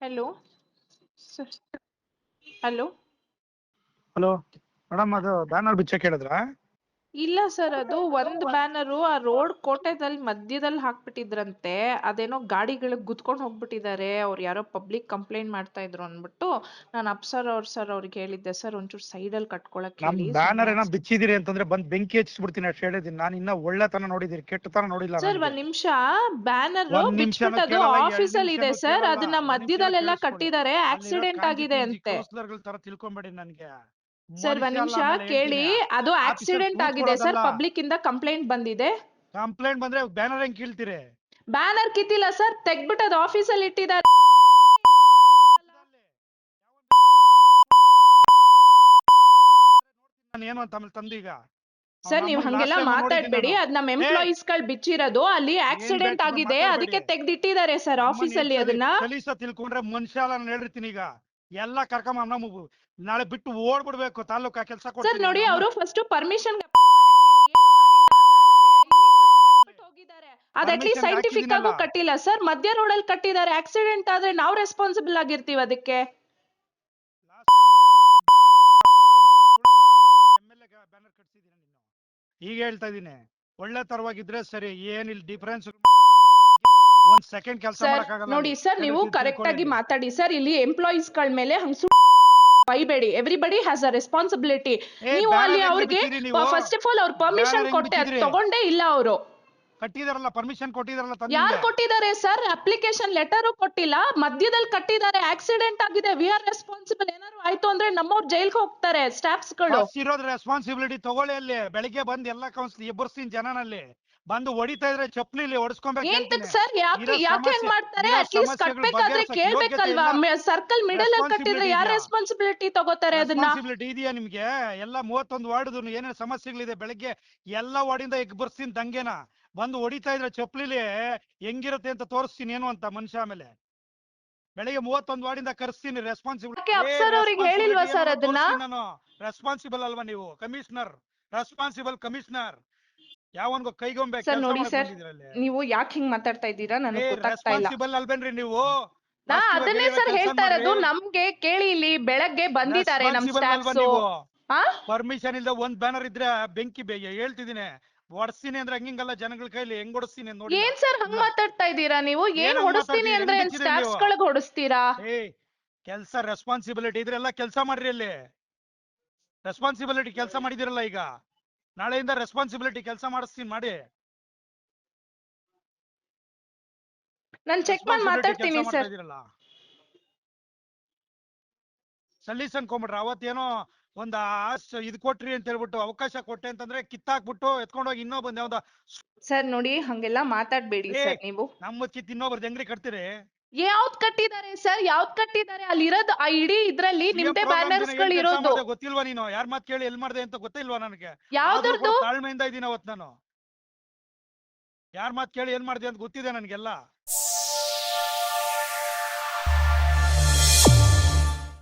Hello hello hello madam ಅದು banner ಬಿಚ್ಚಕ್ಕೆ ಹೇಳಿದ್ರಾ? ಇಲ್ಲ ಸರ್ ಅದು ಒಂದ್ ಬ್ಯಾನರ್ ಆ ರೋಡ್ ಕೋಟೆದಲ್ಲಿ ಮಧ್ಯದಲ್ಲಿ ಹಾಕ್ಬಿಟ್ಟಿದ್ರಂತೆ ಅದೇನೋ ಗಾಡಿಗಳಿಗೆ ಗುದ್ಕೊಂಡು ಹೋಗ್ಬಿಟ್ಟಿದ್ದಾರೆ ಅವ್ರು ಯಾರೋ ಪಬ್ಲಿಕ್ ಕಂಪ್ಲೇಂಟ್ ಮಾಡ್ತಾ ಇದ್ರು ಅಂದ್ಬಿಟ್ಟು ನಾನು ಅಪ್ಸರ್ ಅವ್ರ ಸರ್ ಅವ್ರಿಗೆ ಹೇಳಿದ್ದೆ ಸರ್ ಒಂಚೂರು ಸೈಡಲ್ಲಿ ಕಟ್ಕೊಳಕ್ ನಮ್ ಹೇಳಿ ಬ್ಯಾನರ್ ಏನೋ ಬಿಚ್ಚಿದಿರಿ ಅಂತಂದ್ರೆ ಬಂದ್ ಬೆಂಕಿ ಹಚ್ಚಿಸ್ಬಿಡ್ತೀನಿ ಅಷ್ಟು ಹೇಳಿದೀನಿ ನಾನು ಇನ್ನ ಒಳ್ಳೆತನ ನೋಡಿದೀನಿ ಕೆಟ್ಟತನ ನೋಡಿಲ್ಲ ಸರ್ ನನಗೆ. ಒಂದ್ ನಿಮಿಷ ಬ್ಯಾನರ್ ಒಂದ್ ನಿಮಿಷನೂ ಬಿಚ್ಬಿಟ್ಟದು ಕೇಳಲ್ಲ, ಎರಡ್ ಆಫೀಸ್ ಅಲ್ಲಿ ಇದೆ ನಿಮಿಷನೂ ಸರ್ ಕೇಳಲ್ಲ, ಅದನ್ನ ಕೇಳಿಸ್ಕೊಳ್ಳಿ. ಕಟ್ಟಿದ್ದಾರೆ ಆಕ್ಸಿಡೆಂಟ್ ಆಗಿದೆ ಅಂತೆ. ಕೌನ್ಸಿಲರ್ಗಳ್ ತರ ತಿಳ್ಕೊಂಬೇಡಿ ನನ್ಗೆ. ಸರ್ ಒಂದ್ ನಿಮಿಷ ಕೇಳಿ. ಅದು ಆಕ್ಸಿಡೆಂಟ್ ಆಗಿದೆ ಸರ್. ಪಬ್ಲಿಕ್ ಇಂದ ಕಂಪ್ಲೇಂಟ್ ಬಂದಿದೆ. ಕಂಪ್ಲೇಂಟ್ ಬಂದ್ರೆ ಬ್ಯಾನರ್ ಹೆಂಗ್ ಕೀಳ್ತೀರಿ? Banner ಕಿತ್ತಿಲ್ಲ sir. ತೆಗ್ಬಿಟ್ಟು ಅದು ಆಫೀಸ್ ಅಲ್ಲಿ ಇಟ್ಟಿದ್ದಾರೆ. ನಾನು ಏನು ಅಂತ ಆಮೇಲೆ ತಂದೀಗ ಸರ್ ನೀವು ಹಂಗೆಲ್ಲ ಮಾತಾಡ್ಬೇಡಿ. ಅದ್ ನಮ್ಮ ಎಂಪ್ಲಾಯೀಸ್ಗಳು ಬಿಚ್ಚಿರೋದು. ಅಲ್ಲಿ ಆಕ್ಸಿಡೆಂಟ್ ಆಗಿದೆ. ಅದಕ್ಕೆ ತೆಗ್ದಿಟ್ಟಿದ್ದಾರೆ ಸರ್ ಆಫೀಸ್ ಅಲ್ಲಿ ಅದನ್ನ. ಕಲೀಸ ತಿಳ್ಕೊಂಡ್ರೆ ಮನುಷ್ಯ ನಾನು ಹೇಳಿರ್ತೀನಿ ಈಗ. ಎಲ್ಲ ಕರ್ಕೊಂಬ ನಮ್ಮ ನಾಳೆ ಬಿಟ್ಟು ಓಡ್ಬಿಡ್ಬೇಕು ತಾಲೂಕಾ ಕೆಲಸ ಸರ್ ನೋಡಿ ಅವರು ಫಸ್ಟ್ ಪರ್ಮಿಷನ್ ಅದ್ ಅಟ್ಲೀಸ್ಟ್ ಸೈಂಟಿಫಿಕ್ ಆಗು. ಕಟ್ಟಿಲ್ಲ ಸರ್. ಮಧ್ಯ ರೋಡ್ ಅಲ್ಲಿ ಕಟ್ಟಿದ್ದಾರೆ. ಆಕ್ಸಿಡೆಂಟ್ ಆದ್ರೆ ನಾವು ರೆಸ್ಪಾನ್ಸಿಬಲ್ ಆಗಿರ್ತೀವಿ ಅದಕ್ಕೆ. ಈಗ ಹೇಳ್ತಾ ಇದೀನಿ ಒಳ್ಳೆ ತರವಾಗಿದ್ರೆ ಸರಿ. ಏನಿಲ್ಲ ಡಿಫರೆನ್ಸ್ ಒಂದ್ ಸೆಕೆಂಡ್ ಕೆಲಸ ಸರ್ ಮಾಡಕ್ಕಾಗಲ್ಲ ನೋಡಿ ಸರ್ ನೀವು ಕರೆಕ್ಟ್ ಆಗಿ ಮಾತಾಡಿ. ಸರ್ ಇಲ್ಲಿ ಎಂಪ್ಲಾಯೀಸ್ಗಳ ಮೇಲೆ ಹಂಗ್ ಸುಳ್ಳು ಬೈಬೇಡಿ ಎವ್ರಿಬಡಿ ಹ್ಯಾಸ್ ಅ ರೆಸ್ಪಾನ್ಸಿಬಿಲಿಟಿ ನೀವು ಅಲ್ಲಿ ಅವ್ರಿಗೆ ಫಸ್ಟ್ ಆಫ್ ಆಲ್ ಅವ್ರ ಪರ್ಮಿಷನ್ ಕೊಟ್ಟೆ. ಅದ್ ತಗೊಂಡೇ ಇಲ್ಲ ಅವರು. ಕಟ್ಟಿದಾರಲ್ಲ ಪರ್ಮಿಷನ್ ಕೊಟ್ಟಿದಾರಲ್ಲ ಯಾರು ತಂದೆ ಕೊಟ್ಟಿದ್ದಾರೆ ಸರ್ ಅಪ್ಲಿಕೇಶನ್ ಲೆಟರ್ ಕೊಟ್ಟಿಲ್ಲ. ಮಧ್ಯದಲ್ಲಿ ಕಟ್ಟಿದ್ದಾರೆ. ಆಕ್ಸಿಡೆಂಟ್ ಆಗಿದೆ. ವಿ ಆರ್ ರೆಸ್ಪಾನ್ಸಿಬಲ್ ಏನಾದ್ರು ಆಯ್ತು ಅಂದ್ರೆ ನಮ್ಮವ್ರು ಜೈಲ್ಗೆ ಹೋಗ್ತಾರೆ ಸ್ಟಾಫ್ಸ್ಗಳು. ಇರೋದ್ ರೆಸ್ಪಾನ್ಸಿಬಿಲಿಟಿ ತಗೊಳ್ಳಿ ಅಲ್ಲಿ. ಬೆಳಿಗ್ಗೆ ಬಂದ್ ಎಲ್ಲ ಕೌನ್ಸಿಲ್ ಎಬ್ಬರ್ಸ್ತೀನಿ ಜನನಲ್ಲಿ. ಬಂದು ಹೊಡಿತಾ ಇದ್ರೆ ಚಪ್ಲಿ ಇಲ್ಲಿ ಹೊಡಿಸ್ಕೊಬೇಕು ಸರ್ ಯಾಕೆ ಯಾಕೆ ಹಂಗ್ ಮಾಡ್ತಾರೆ? ಅಟ್ಲೀಸ್ಟ್ ಸಮಸ್ಯೆಗಳು ಕಟ್ಬೇಕಾದ್ರೆ ಕೇಳ್ಬೇಕಲ್ವಾ? ಸರ್ಕಲ್ ಮಿಡಲ್ ಅಲ್ಲಿ ಕಟ್ಟಿದ್ರೆ Responsibility ಯಾರು ಇದೆಯಾ? ರೆಸ್ಪಾನ್ಸಿಬಿಲಿಟಿ ತಗೋತಾರೆ ಅದನ್ನ? ರೆಸ್ಪಾನ್ಸಿಬಿಲಿಟಿ ಇದೆಯಾ ನಿಮ್ಗೆ? ಎಲ್ಲ ಮೂವತ್ತೊಂದು ವಾರ್ಡ್ ಏನೇನು ಸಮಸ್ಯೆಗಳಿದೆ ಬೆಳಗ್ಗೆ? ಎಲ್ಲ ವಾರ್ಡಿಂದ ಎಗ್ಬರ್ಸ್ತೀನಿ ದಂಗೆನ. ಬಂದು ಹೊಡಿತಾ ಇದ್ರೆ ಚಪ್ಪಲಿಲಿ ಹೆಂಗಿರುತ್ತೆ ಅಂತ ತೋರಿಸ್ತೀನಿ ಏನು ಅಂತ ಮನುಷ್ಯ ಆಮೇಲೆ. ಬೆಳಿಗ್ಗೆ ಮೂವತ್ತೊಂದು ವಾರ್ಡಿಂದ ಕರೆಸ್ತೀನಿ ರೆಸ್ಪಾನ್ಸಿಬಿಲಿಟಿ ಹೇಳಿಲ್ವಾ ಸರ್ ಅದನ್ನ? ನಾನು. ರೆಸ್ಪಾನ್ಸಿಬಲ್ ಅಲ್ವಾ ನೀವು? ಕಮಿಷನರ್ ರೆಸ್ಪಾನ್ಸಿಬಲ್ ಕಮಿಷನರ್ ಯಾವನ್ಗೋ ಕೈಗೊಂಬೆ ಸರ್ ನೋಡಿ ಸರ್ ನೀವು ಯಾಕೆ ಹಿಂಗ್ ಮಾತಾಡ್ತಾ ಇದ್ದೀರಾ? ನನಗೆ ಗೊತ್ತಾಗ್ತಾ ಇಲ್ಲ. ಅಲ್ವೇನ್ರಿ ನೀವು? ನಾ ಅದನ್ನೇ ಸರ್ ಹೇಳ್ತಾ ಇರೋದು. ನಮ್ಗೆ ಕೇಳಿ ಇಲ್ಲಿ ಬೆಳಗ್ಗೆ ಬಂದಿದ್ದಾರೆ ನಮ್ ಸ್ಟಾಫ್ಸ್ ಪರ್ಮಿಷನ್ ಇಲ್ದ ಒಂದ್ ಬ್ಯಾನರ್ ಇದ್ರೆ ಬೆಂಕಿ ಬೇಗ ಹೇಳ್ತಿದ್ದೀನಿ. ಹೊಡ್ಸ್ತೀನಿ ಅಂದ್ರೆ ಹಂಗಿಂಗಲ್ಲ ಜನಗಳ ಕೈಲಿ ಹೆಂಗ್ ಹೊಡಿಸ್ತೀನಿ ನೋಡಿ ಏನ್ ಸರ್ ಹಂಗ್ ಮಾತಾಡ್ತಾ ಇದ್ದೀರಾ ನೀವು? ಏನ್ ಹೊಡಿಸ್ತೀನಿ ಅಂದ್ರೆ ಸ್ಟಾಫ್ಸ್ ಗಳಿಗೆ ಹೊಡಿಸ್ತೀರಾ ಕೆಲ್ಸ ರೆಸ್ಪಾನ್ಸಿಬಿಲಿಟಿ ಇದ್ರೆಲ್ಲ ಕೆಲಸ ಮಾಡ್ರಿ ಅಲ್ಲಿ. ರೆಸ್ಪಾನ್ಸಿಬಿಲಿಟಿ ಕೆಲಸ ಮಾಡಿದಿರಲ್ಲ ಈಗ. ನಾಳೆಯಿಂದ ರೆಸ್ಪಾನ್ಸಿಬಿಲಿಟಿ ಕೆಲಸ ಮಾಡಿಸ್ತೀನಿ ಮಾಡಿ. ನಾನು ಚೆಕ್ ಮಾಡಿ ಮಾತಾಡ್ತೀನಿ ಸರ್. ಸಲೀಸ್ ಅನ್ಕೊಂಬಿಟ್ರ ಅವತ್ತೇನೋ ಒಂದ್ ಆಸ್ ಇದ್ ಕೊಟ್ರಿ ಅಂತ ಹೇಳ್ಬಿಟ್ಟು ಅವಕಾಶ ಕೊಟ್ಟೆ ಅಂತಂದ್ರೆ ಕಿತ್ತಾಕ್ಬಿಟ್ಟು ಎತ್ಕೊಂಡೋಗಿ ಇನ್ನೊಬ್ಬ ಯಾವ್ದ ಸರ್ ನೋಡಿ ಹಂಗೆಲ್ಲ ಮಾತಾಡ್ಬೇಡಿ ಸರ್ ನೀವು. ನಮ್ಮ ಕಿತ್ ಇನ್ನೊಬ್ರದ್ದು ಹೆಂಗ್ರಿ ಕಟ್ತೀರಿ? ಯಾವ್ದ್ ಕಟ್ಟಿದ್ದಾರೆ ಸರ್? ಯಾವ್ದ್ ಕಟ್ಟಿದ್ದಾರೆ? ಅಲ್ಲಿ ಇರೋದು ಆ ಇಡೀ ಇದ್ರಲ್ಲಿ ನಿಮ್ದೇ ಬ್ಯಾನರ್ಸ್ಗಳು ಇರೋದು ಗೊತ್ತಿಲ್ವಾ ನೀನು? ಯಾರ್ ಮಾತ್ ಕೇಳಿ ಎಲ್ ಮಾಡ್ದೆ ಅಂತ ಗೊತ್ತಿಲ್ವಾ ನನಗೆ? ಯಾವ್ದು ಯಾವ್ದ್ರದ್ದು ತಾಳ್ಮೆಯಿಂದ ಇದೀನಿ ಅವತ್ ನಾನು. ಯಾರ್ ಮಾತ್ ಕೇಳಿ ಏನ್ ಮಾಡ್ದೆ ಅಂತ ಗೊತ್ತಿದೆ ನನ್ಗೆಲ್ಲ.